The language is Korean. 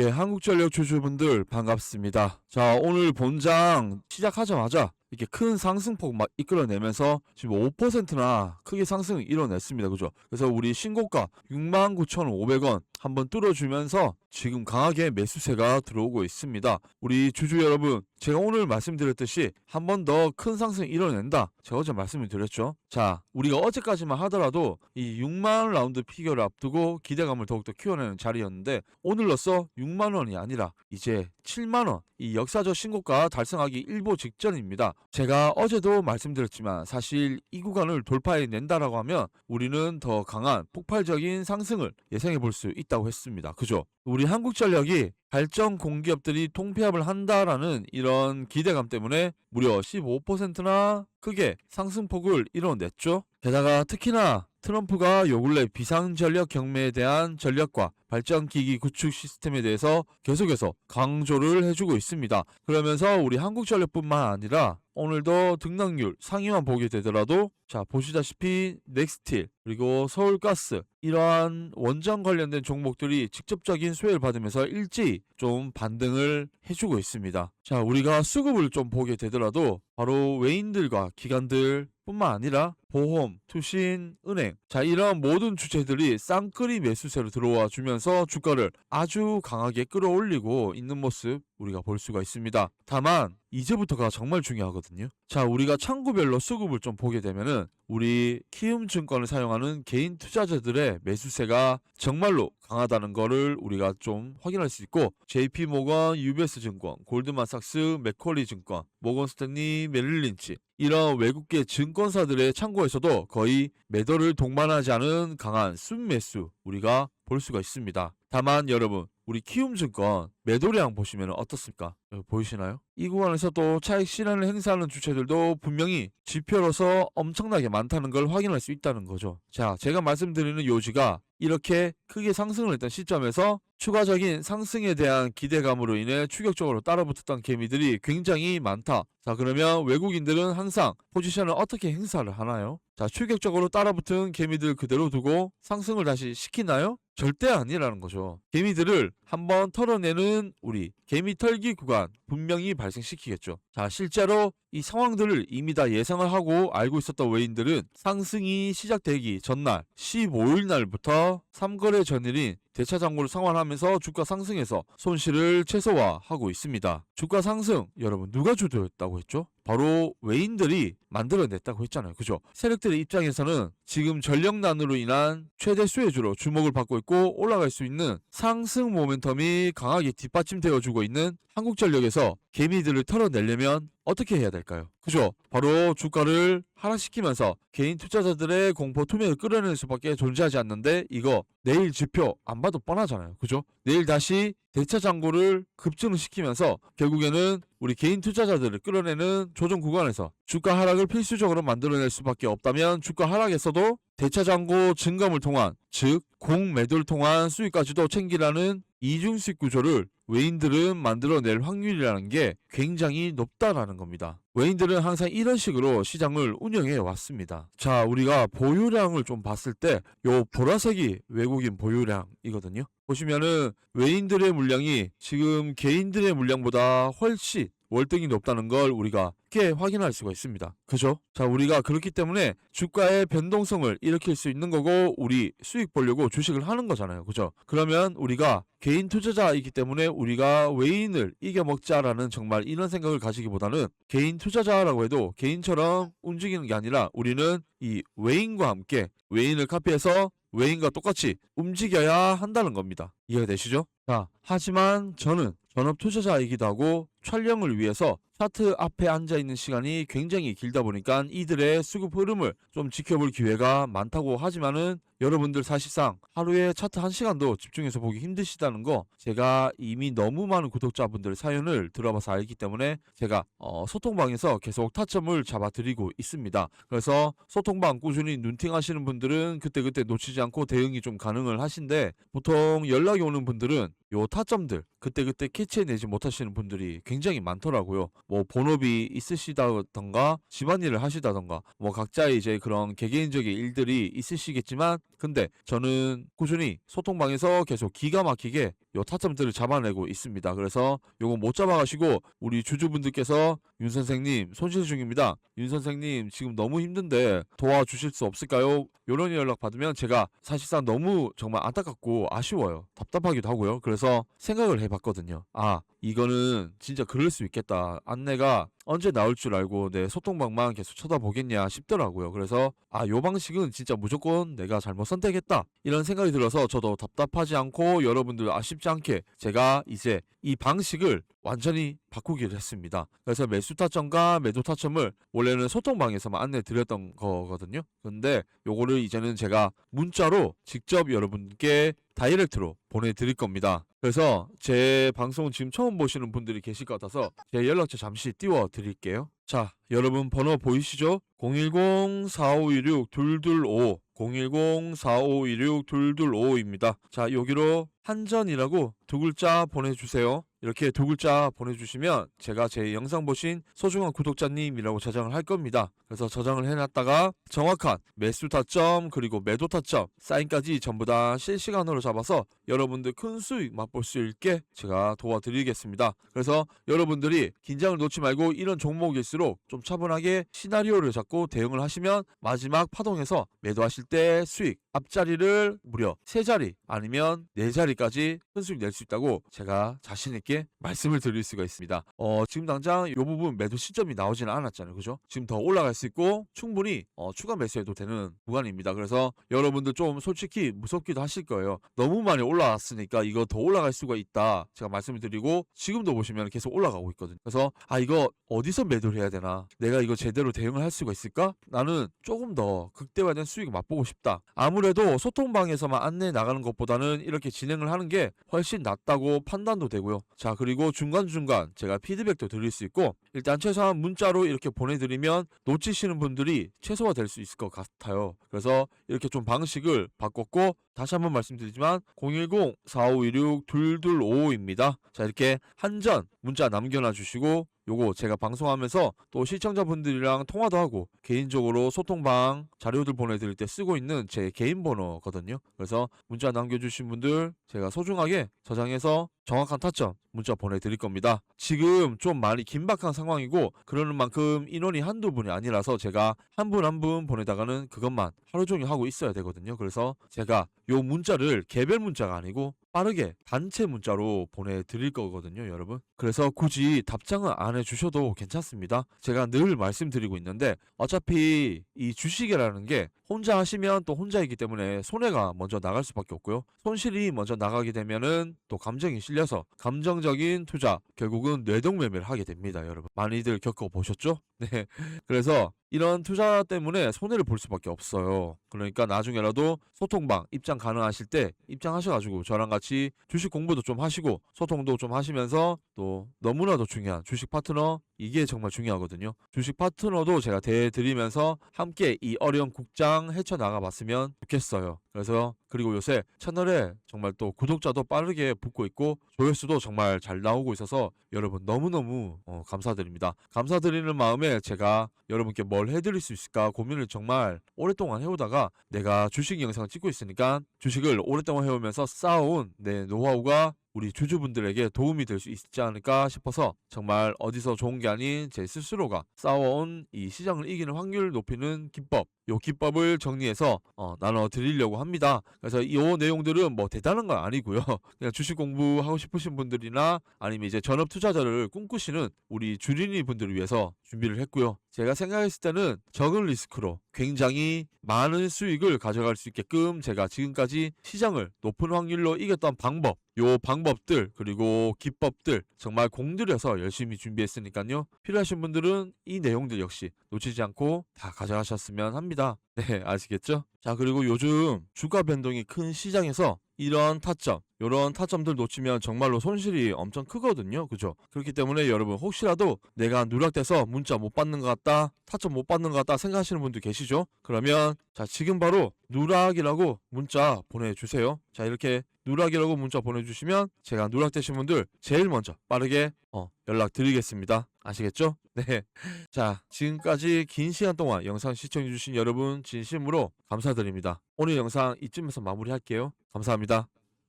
예, 한국전력 주주분들 반갑습니다. 자, 오늘 본장 시작하자마자 이렇게 큰 상승폭 막 이끌어내면서 지금 5%나 크게 상승 이뤄냈습니다. 그죠? 그래서 우리 신고가 69,500원 한번 뚫어주면서 지금 강하게 매수세가 들어오고 있습니다. 우리 주주 여러분, 제가 오늘 말씀드렸듯이 한 번 더 큰 상승 이뤄낸다. 제가 어제 말씀을 드렸죠. 자, 우리가 어제까지만 하더라도 이 6만 라운드 피겨를 앞두고 기대감을 더욱더 키워내는 자리였는데 오늘로써 6만 원이 아니라 이제 7만 원, 이 역사적 신고가 달성하기 일보 직전입니다. 제가 어제도 말씀드렸지만 사실 이 구간을 돌파해낸다라고 하면 우리는 더 강한 폭발적인 상승을 예상해 볼 수 있다고 했습니다. 그죠? 우리 한국전력이 발전 공기업들이 통폐합을 한다라는 이런 기대감 때문에 무려 15%나 크게 상승폭을 이뤄냈죠. 게다가 특히나 트럼프가 요 근래 비상전력 경매에 대한 전력과 발전기기 구축 시스템에 대해서 계속해서 강조를 해주고 있습니다. 그러면서 우리 한국전력뿐만 아니라 오늘도 등락률 상위만 보게 되더라도 자 보시다시피 넥스틸 그리고 서울가스 이러한 원전 관련된 종목들이 직접적인 수혜를 받으면서 일제히 좀 반등을 해주고 있습니다. 자 우리가 수급을 좀 보게 되더라도 바로 외인들과 기관들 뿐만 아니라 보험, 투신, 은행 자 이런 모든 주체들이 쌍끌이 매수세로 들어와 주면서 주가를 아주 강하게 끌어올리고 있는 모습 우리가 볼 수가 있습니다. 다만 이제부터가 정말 중요하거든요. 자 우리가 창구별로 수급을 좀 보게 되면은 우리 키움증권을 사용하는 개인 투자자들의 매수세가 정말로 강하다는 거를 우리가 좀 확인할 수 있고 JP모건, UBS증권, 골드만삭스, 맥콜리 증권, 모건 스탠리, 메릴 린치 이런 외국계 증권사들의 창고에서도 거의 매도를 동반하지 않은 강한 순매수 우리가 볼 수가 있습니다. 다만 여러분 우리 키움증권 매도량 보시면 어떻습니까? 여기 보이시나요? 이 구간에서 또 차익 실현을 행사하는 주체들도 분명히 지표로서 엄청나게 많다는 걸 확인할 수 있다는 거죠. 자, 제가 말씀드리는 요지가 이렇게 크게 상승을 했던 시점에서 추가적인 상승에 대한 기대감으로 인해 추격적으로 따라붙었던 개미들이 굉장히 많다. 자, 그러면 외국인들은 항상 포지션을 어떻게 행사를 하나요? 자, 추격적으로 따라붙은 개미들 그대로 두고 상승을 다시 시키나요? 절대 아니라는 거죠. 개미들을 한번 털어내는 우리 개미 털기 구간 분명히 발생시키겠죠. 자, 실제로 이 상황들을 이미 다 예상을 하고 알고 있었던 외인들은 상승이 시작되기 전날 15일 날부터 3거래 전일인 대차장고를 상환하면서 주가 상승해서 손실을 최소화하고 있습니다. 주가 상승 여러분 누가 주도했다고 했죠? 바로 외인들이 만들어냈다고 했잖아요. 그죠? 세력들의 입장에서는 지금 전력난으로 인한 최대 수혜주로 주목을 받고 있고 올라갈 수 있는 상승 모멘텀이 강하게 뒷받침되어 주고 있는 한국전력에서 개미들을 털어내려면 어떻게 해야 될까요? 그죠? 바로 주가를 하락시키면서 개인 투자자들의 공포 투명을 끌어낼 수밖에 존재하지 않는데 이거 내일 지표 안 봐도 뻔하잖아요. 그죠? 내일 다시 대차 잔고를 급증을 시키면서 결국에는 우리 개인 투자자들을 끌어내는 조정 구간에서 주가 하락을 필수적으로 만들어낼 수밖에 없다면 주가 하락에서도 대차 잔고 증감을 통한 즉 공매도를 통한 수익까지도 챙기라는 이중 수익 구조를 외인들은 만들어낼 확률이라는 게 굉장히 높다라는 겁니다. 외인들은 항상 이런 식으로 시장을 운영해 왔습니다. 자, 우리가 보유량을 좀 봤을 때 요 보라색이 외국인 보유량이거든요. 보시면은 외인들의 물량이 지금 개인들의 물량보다 훨씬 월등히 높다는 걸 우리가 쉽게 확인할 수가 있습니다. 그죠? 자, 우리가 그렇기 때문에 주가의 변동성을 일으킬 수 있는 거고 우리 수익 보려고 주식을 하는 거잖아요. 그죠? 그러면 우리가 개인 투자자이기 때문에 우리가 외인을 이겨먹자라는 정말 이런 생각을 가지기보다는 개인 투자자라고 해도 개인처럼 움직이는 게 아니라 우리는 이 외인과 함께 외인을 카피해서 외인과 똑같이 움직여야 한다는 겁니다. 이해가 되시죠? 자, 하지만 저는 전업 투자자이기도 하고 촬영을 위해서 차트 앞에 앉아 있는 시간이 굉장히 길다 보니까 이들의 수급 흐름을 좀 지켜볼 기회가 많다고 하지만은 여러분들 사실상 하루에 차트 한 시간도 집중해서 보기 힘드시다는 거 제가 이미 너무 많은 구독자분들 사연을 들어봐서 알기 때문에 제가 어, 소통방에서 계속 타점을 잡아드리고 있습니다. 그래서 소통방 꾸준히 눈팅 하시는 분들은 그때그때 놓치지 않고 대응이 좀 가능을 하신데 보통 연락이 오는 분들은 요 타점들 그때그때 캐치해내지 못하시는 분들이 굉장히 많더라고요. 뭐 본업이 있으시다던가 집안일을 하시다던가 뭐 각자의 이제 그런 개개인적인 일들이 있으시겠지만 근데 저는 꾸준히 소통방에서 계속 기가 막히게 요 타점들을 잡아내고 있습니다. 그래서 요거 못 잡아가시고 우리 주주분들께서 윤 선생님 손실 중입니다. 윤 선생님 지금 너무 힘든데 도와주실 수 없을까요? 요런 연락 받으면 제가 사실상 너무 정말 안타깝고 아쉬워요. 답답하기도 하고요. 그래서 생각을 해봤거든요. 아 이거는 진짜 그럴 수 있겠다. 안내가 언제 나올 줄 알고 내 소통방만 계속 쳐다보겠냐 싶더라고요. 그래서 아 요 방식은 진짜 무조건 내가 잘못 선택했다. 이런 생각이 들어서 저도 답답하지 않고 여러분들 아쉽지 않게 제가 이제 이 방식을 완전히 바꾸기로 했습니다. 그래서 매수 타점과 매도 타점을 원래는 소통방에서만 안내 드렸던 거거든요. 근데 요거를 이제는 제가 문자로 직접 여러분께 다이렉트로 보내드릴 겁니다. 그래서 제 방송 지금 처음 보시는 분들이 계실 것 같아서 제 연락처 잠시 띄워 드릴게요. 자, 여러분 번호 보이시죠? 010-4516-225 010-4516-225입니다. 자, 여기로 한전이라고 두 글자 보내주세요. 이렇게 두 글자 보내주시면 제가 제 영상 보신 소중한 구독자님이라고 저장을 할 겁니다. 그래서 저장을 해놨다가 정확한 매수 타점 그리고 매도 타점 사인까지 전부 다 실시간으로 잡아서 여러분들 큰 수익 맛볼 수 있게 제가 도와드리겠습니다. 그래서 여러분들이 긴장을 놓지 말고 이런 종목일수록 좀 차분하게 시나리오를 잡고 대응을 하시면 마지막 파동에서 매도하실 때 수익 앞자리를 무려 세 자리 아니면 네 자리 까지 큰 수익 낼 수 있다고 제가 자신 있게 말씀을 드릴 수가 있습니다. 어, 지금 당장 이 부분 매도 시점이 나오지는 않았잖아요. 그죠? 지금 더 올라갈 수 있고 충분히 어, 추가 매수해도 되는 구간입니다. 그래서 여러분들 좀 솔직히 무섭기도 하실 거예요. 너무 많이 올라왔으니까 이거 더 올라갈 수가 있다. 제가 말씀을 드리고 지금도 보시면 계속 올라가고 있거든요. 그래서 아 이거 어디서 매도를 해야 되나? 내가 이거 제대로 대응을 할 수가 있을까? 나는 조금 더 극대화된 수익을 맛보고 싶다. 아무래도 소통방에서만 안내 나가는 것보다는 이렇게 진행을 하는 게 훨씬 낫다고 판단도 되고요. 자, 그리고 중간중간 제가 피드백도 드릴 수 있고 일단 최소한 문자로 이렇게 보내드리면 놓치시는 분들이 최소화 될 수 있을 것 같아요. 그래서 이렇게 좀 방식을 바꿨고 다시 한번 말씀드리지만 010-4516-2255입니다. 자, 이렇게 한 전 문자 남겨놔 주시고 요거 제가 방송하면서 또 시청자분들이랑 통화도 하고 개인적으로 소통방 자료들 보내드릴 때 쓰고 있는 제 개인 번호거든요. 그래서 문자 남겨주신 분들 제가 소중하게 저장해서 정확한 타점 문자 보내드릴 겁니다. 지금 좀 많이 긴박한 상황이고 그러는 만큼 인원이 한두 분이 아니라서 제가 한 분 한 분 보내다가는 그것만 하루 종일 하고 있어야 되거든요. 그래서 제가 요 문자를 개별 문자가 아니고 빠르게 단체 문자로 보내드릴 거거든요, 여러분. 그래서 굳이 답장을 안 해주셔도 괜찮습니다. 제가 늘 말씀드리고 있는데 어차피 이 주식이라는 게 혼자 하시면 또 혼자이기 때문에 손해가 먼저 나갈 수밖에 없고요. 손실이 먼저 나가게 되면은 또 감정이 실려서 감정적 인 투자 결국은 뇌동매매를 하게 됩니다, 여러분. 많이들 겪어보셨죠? 네. 그래서 이런 투자 때문에 손해를 볼 수밖에 없어요. 그러니까 나중에라도 소통방 입장 가능하실 때 입장하셔가지고 저랑 같이 주식 공부도 좀 하시고 소통도 좀 하시면서 또 너무나도 중요한 주식 파트너 이게 정말 중요하거든요. 주식 파트너도 제가 대드리면서 함께 이 어려운 국장 헤쳐나가 봤으면 좋겠어요. 그래서 그리고 요새 채널에 정말 또 구독자도 빠르게 붙고 있고 조회수도 정말 잘 나오고 있어서 여러분 너무너무 어, 감사드립니다. 감사드리는 마음에 제가 여러분께 뭘 해드릴 수 있을까 고민을 정말 오랫동안 해오다가 내가 주식 영상을 찍고 있으니까 주식을 오랫동안 해오면서 쌓아온 내 노하우가 우리 주주분들에게 도움이 될 수 있지 않을까 싶어서 정말 어디서 좋은 게 아닌 제 스스로가 쌓아온 이 시장을 이기는 확률 높이는 기법 요 기법을 정리해서 어, 나눠 드리려고 합니다. 그래서 이 내용들은 뭐 대단한 건 아니고요. 그냥 주식 공부하고 싶으신 분들이나 아니면 이제 전업 투자자를 꿈꾸시는 우리 주린이 분들을 위해서 준비를 했고요. 제가 생각했을 때는 적은 리스크로 굉장히 많은 수익을 가져갈 수 있게끔 제가 지금까지 시장을 높은 확률로 이겼던 방법, 요 방법들 그리고 기법들 정말 공들여서 열심히 준비했으니까요. 필요하신 분들은 이 내용들 역시 놓치지 않고 다 가져가셨으면 합니다. 네, 아시겠죠? 자, 그리고 요즘 주가 변동이 큰 시장에서 이런 타점, 이런 타점들 놓치면 정말로 손실이 엄청 크거든요. 그죠? 그렇기 때문에 여러분 혹시라도 내가 누락돼서 문자 못 받는 것 같다, 타점 못 받는 것 같다 생각하시는 분도 계시죠? 그러면 자 지금 바로 누락이라고 문자 보내주세요. 자 이렇게 누락이라고 문자 보내주시면 제가 누락되신 분들 제일 먼저 빠르게 어, 연락드리겠습니다. 아시겠죠? 네. 자, 지금까지 긴 시간 동안 영상 시청해주신 여러분 진심으로 감사드립니다. 오늘 영상 이쯤에서 마무리할게요. 감사합니다.